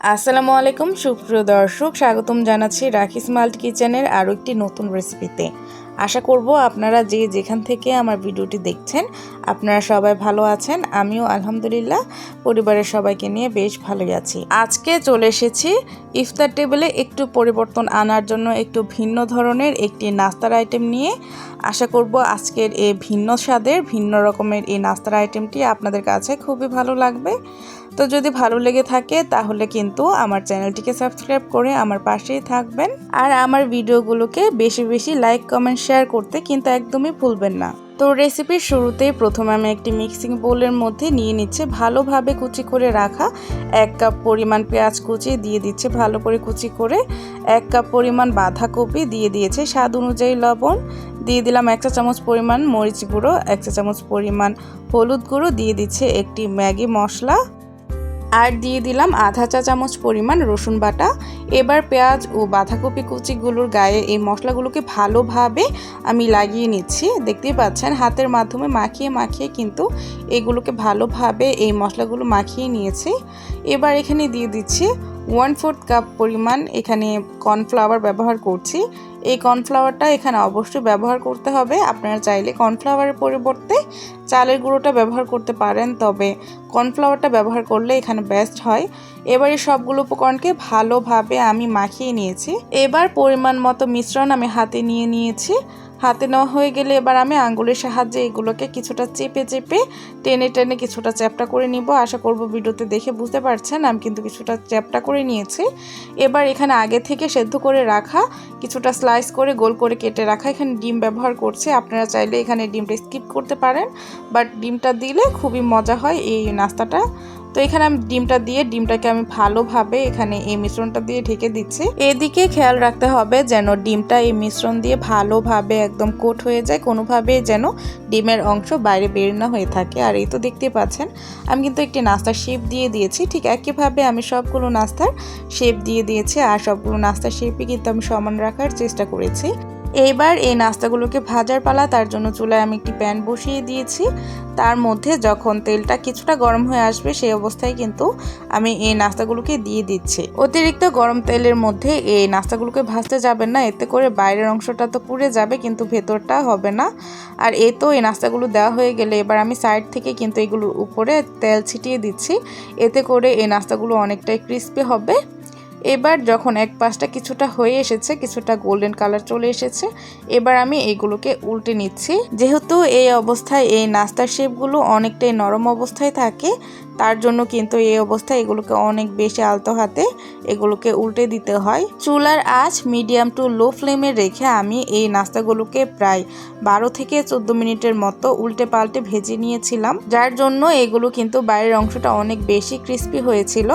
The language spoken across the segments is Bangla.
আসসালামু আলাইকুম, সুপ্রিয় দর্শক। স্বাগতম জানাচ্ছি রাখিস মাল্ট কিচেনের আরও একটি নতুন রেসিপিতে। আশা করব আপনারা যে যেখান থেকে আমার ভিডিওটি দেখছেন, আপনারা সবাই ভালো আছেন। আমিও আলহামদুলিল্লাহ, পরিবারের সবাইকে নিয়ে বেশ ভালোই আছি। আজকে চলে এসেছি ইফতার টেবিলে একটু পরিবর্তন আনার জন্য একটু ভিন্ন ধরনের একটি নাস্তার আইটেম নিয়ে। আশা করব আজকের এই ভিন্ন স্বাদের, ভিন্ন রকমের এই নাস্তার আইটেমটি আপনাদের কাছে খুবই ভালো লাগবে। তো যদি ভালো লেগে থাকে, তাহলে কিন্তু আমার চ্যানেলটিকে সাবস্ক্রাইব করে আমার পাশেই থাকবেন। আর আমার ভিডিওগুলোকে বেশি বেশি লাইক কমেন্ট শেয়ার করতে কিন্তু একদমই ভুলবেন না। তো রেসিপির শুরুতেই প্রথমে আমি একটি মিক্সিং বোলের মধ্যে নিয়ে নিচ্ছে ভালোভাবে কুচি করে রাখা এক কাপ পরিমাণ পেঁয়াজ কুচি দিয়ে দিচ্ছে ভালো করে কুচি করে, এক কাপ পরিমাণ বাঁধাকপি দিয়ে দিয়েছে স্বাদ অনুযায়ী লবণ দিয়ে দিলাম এক চা চামচ পরিমাণ মরিচ গুঁড়ো, এক চা চামচ পরিমাণ হলুদ গুঁড়ো, দিয়ে দিচ্ছে একটি ম্যাগি মশলা। আর দিয়ে দিলাম আধা চা চামচ পরিমাণ রসুন বাটা। এবার পেঁয়াজ ও বাঁধাকপি কুচিগুলোর গায়ে এই মশলাগুলোকে ভালোভাবে আমি লাগিয়ে নিচ্ছি। দেখতেই পাচ্ছেন, হাতের মাধ্যমে মাখিয়ে মাখিয়ে কিন্তু এগুলোকে ভালোভাবে এই মশলাগুলো মাখিয়ে নিয়েছি। এবার এখানে দিয়ে দিচ্ছি ওয়ান ফোর্থ কাপ পরিমাণ এখানে কর্নফ্লাওয়ার ব্যবহার করছি। এই কর্নফ্লাওয়ারটা এখানে অবশ্যই ব্যবহার করতে হবে। আপনারা চাইলে কর্নফ্লাওয়ারের পরিবর্তে চালের গুঁড়োটা ব্যবহার করতে পারেন, তবে কর্নফ্লাওয়ারটা ব্যবহার করলে এখানে বেস্ট হয়। এবার সবগুলো উপকরণকে ভালোভাবে আমি মাখিয়ে নিয়েছি। এবার পরিমাণ মতো মিশ্রণ আমি হাতে নিয়ে নিয়েছি। হাতে নেওয়া হয়ে গেলে এবার আমি আঙ্গুলের সাহায্যে এগুলোকে কিছুটা চেপে চেপে, টেনে টেনে কিছুটা চ্যাপটা করে নিব। আশা করব ভিডিওতে দেখে বুঝতে পারছেন, আমি কিন্তু কিছুটা চ্যাপটা করে নিয়েছি। এবার এখানে আগে থেকে সেদ্ধ করে রাখা কিছুটা স্লাইস করে, গোল করে কেটে রাখা। এখানে ডিম ব্যবহার করছে। আপনারা চাইলে এখানে ডিমটা স্কিপ করতে পারেন, বাট ডিমটা দিলে খুবই মজা হয় এই নাস্তাটা। তো এখানে আমি ডিমটা দিয়ে, ডিমটাকে আমি ভালোভাবে এখানে এই মিশ্রণটা দিয়ে ঢেকে দিচ্ছি। এদিকে খেয়াল রাখতে হবে যেন ডিমটা এই মিশ্রণ দিয়ে ভালোভাবে একদম কোট হয়ে যায় কোনোভাবে যেন ডিমের অংশ বাইরে বের না হয়ে থাকে। আর এই তো দেখতে পাচ্ছেন, আমি কিন্তু একটি নাস্তার শেপ দিয়ে দিয়েছি। ঠিক একইভাবে আমি সবগুলো নাস্তার শেপ দিয়ে দিয়েছি, আর সবগুলো নাস্তার শেপই কিন্তু আমি সমান রাখার চেষ্টা করেছি। এইবার এই নাস্তাগুলোকে ভাজার পালা, তার জন্য চুলায় আমি একটি প্যান বসিয়ে দিয়েছি। তার মধ্যে যখন তেলটা কিছুটা গরম হয়ে আসবে, সেই অবস্থায় কিন্তু আমি এই নাস্তাগুলোকে দিয়ে দিচ্ছি। অতিরিক্ত গরম তেলের মধ্যে এই নাস্তাগুলোকে ভাজতে যাবেন না, এতে করে বাইরের অংশটা তো পুড়ে যাবে, কিন্তু ভেতরটা হবে না। আর এ তো এই নাস্তাগুলো দেওয়া হয়ে গেলে এবার আমি সাইড থেকে কিন্তু এগুলোর উপরে তেল ছিটিয়ে দিচ্ছি। এতে করে এই নাস্তাগুলো অনেকটাই ক্রিস্পি হবে। এবার যখন এক পাশটা কিছুটা হয়ে এসেছে, কিছুটা গোল্ডেন কালার চলে এসেছে, এবার আমি এগুলোকে উল্টে নিচ্ছি। যেহেতু এই অবস্থায় এই নাস্তার শেপগুলো অনেকটাই নরম অবস্থায় থাকে, তার জন্য কিন্তু এই অবস্থায় এগুলোকে অনেক বেশি আলতো হাতে এগুলোকে উল্টে দিতে হয়। চুলার আঁচ মিডিয়াম টু লো ফ্লেমে রেখে আমি এই নাস্তাগুলোকে প্রায় বারো থেকে চোদ্দ মিনিটের মতো উল্টে পাল্টে ভেজে নিয়েছিলাম, যার জন্য এগুলো কিন্তু বাইরের অংশটা অনেক বেশি ক্রিস্পি হয়েছিল।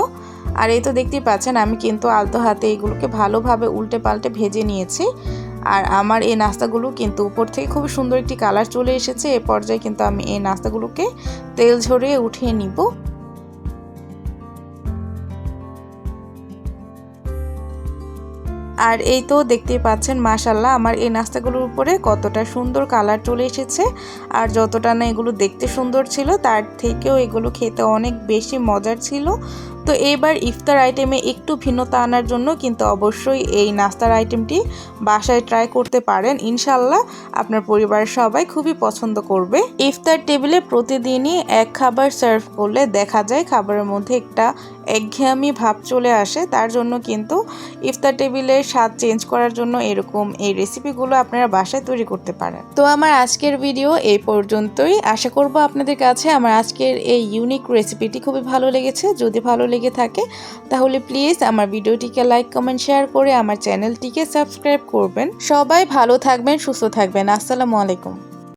আর এই তো দেখতেই পাচ্ছেন, আমি কিন্তু আলতো হাতে এগুলোকে ভালোভাবে উল্টে পাল্টে ভেজে নিয়েছি। আর আমার এই নাস্তাগুলো কিন্তু উপর থেকে খুব সুন্দর একটি কালার চলে এসেছে। এ পর্যায়ে কিন্তু আমি এই নাস্তাগুলোকে তেল ঝরিয়ে উঠিয়ে নিব। আর এই তো দেখতেই পাচ্ছেন মাশাল্লাহ আমার এই নাস্তাগুলোর উপরে কতটা সুন্দর কালার চলে এসেছে। আর যতটা না এগুলো দেখতে সুন্দর ছিল, তার থেকেও এগুলো খেতে অনেক বেশি মজার ছিল। তো এবার ইফতার আইটেমে একটু ভিন্নতা আনার জন্য কিন্তু অবশ্যই এই নাস্তার আইটেমটি বাসায় ট্রাই করতে পারেন। ইনশাল্লাহ আপনার পরিবারের সবাই খুবই পছন্দ করবে। ইফতার টেবিলে প্রতিদিনই এক খাবার সার্ভ করলে দেখা যায় খাবারের মধ্যে একটা একঘেয়ামি ভাব চলে আসে। তার জন্য কিন্তু ইফতার টেবিলের স্বাদ চেঞ্জ করার জন্য এরকম এই রেসিপিগুলো আপনারা বাসায় তৈরি করতে পারেন। তো আমার আজকের ভিডিও এই পর্যন্তই। আশা করব আপনাদের কাছে আমার আজকের এই ইউনিক রেসিপিটি খুবই ভালো লেগেছে। যদি ভালো লেগে থাকে, তাহলে প্লিজ আমার ভিডিওটিকে লাইক কমেন্ট শেয়ার করে আমার চ্যানেলটিকে সাবস্ক্রাইব করবেন। সবাই ভালো থাকবেন, সুস্থ থাকবেন। আসসালামু আলাইকুম।